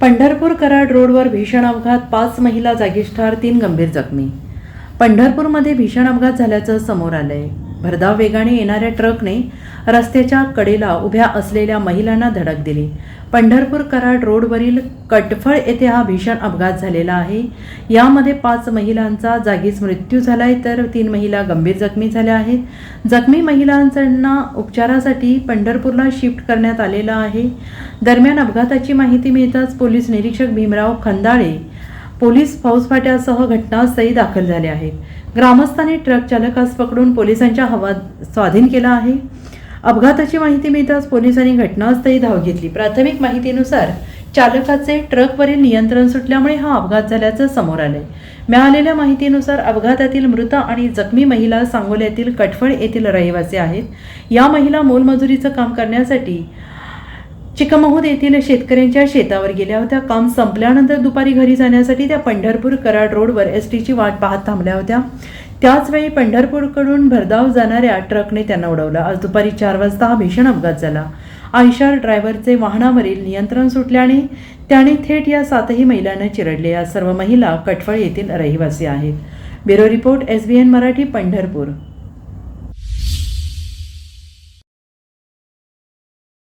पंढरपूर कराड रोडवर भीषण अपघात पाच महिला जागीच ठार तीन गंभीर जखमी. पंढरपूरमध्ये भीषण अपघात झाल्याचं समोर आलं आहे भरधाव वेगाने येणाऱ्या ट्रकने रस्त्याच्या कडेला उभ्या असलेल्या महिलांना धडक दिली. पंढरपूर कराड रोडवरील कटफळ येथे हा भीषण अपघात झालेला आहे. यामध्ये पाच महिलांचा जागीच मृत्यू झालाय तर तीन महिला गंभीर जखमी झाल्या आहेत. जखमी महिलांना उपचारासाठी पंढरपूरला शिफ्ट करण्यात आलेलं आहे. दरम्यान अपघाताची माहिती मिळताच पोलीस निरीक्षक भीमराव खंदाळे पोलीस फौजफाट्यासह घटनास्थळी दाखल झाले आहेत. ग्रामस्थांनी ट्रक चालकास पकडून पोलिसांच्या हवा स्वाधीन केला आहे. अपघाताची माहिती मिळताच पोलिसांनी घटनास्थळी धाव घेतली. प्राथमिक माहितीनुसार चालकाचे ट्रकवरील नियंत्रण सुटल्यामुळे हा अपघात झाल्याचं समोर आलंय. मिळालेल्या माहितीनुसार अपघातातील मृत आणि जखमी महिला सांगोल्यातील कटफळ येथील रहिवासी आहेत. या महिला मोलमजुरीचं काम करण्यासाठी चिकमहूद येथील शेतकऱ्यांच्या शेतावर गेल्या होत्या. काम संपल्यानंतर दुपारी घरी जाण्यासाठी त्या पंढरपूर कराड रोडवर एस टीची वाट पाहत थांबल्या होत्या. त्याचवेळी पंढरपूरकडून भरधाव जाणाऱ्या ट्रकने त्यांना उडवलं. आज दुपारी चार वाजता हा भीषण अपघात झाला. आयशार ड्रायव्हरचे वाहनावरील नियंत्रण सुटल्याने त्याने थेट या सातही महिलांना चिरडले. या सर्व महिला कटफळ येथील रहिवासी आहेत. Bureau report S B N Marathi Pandharpur.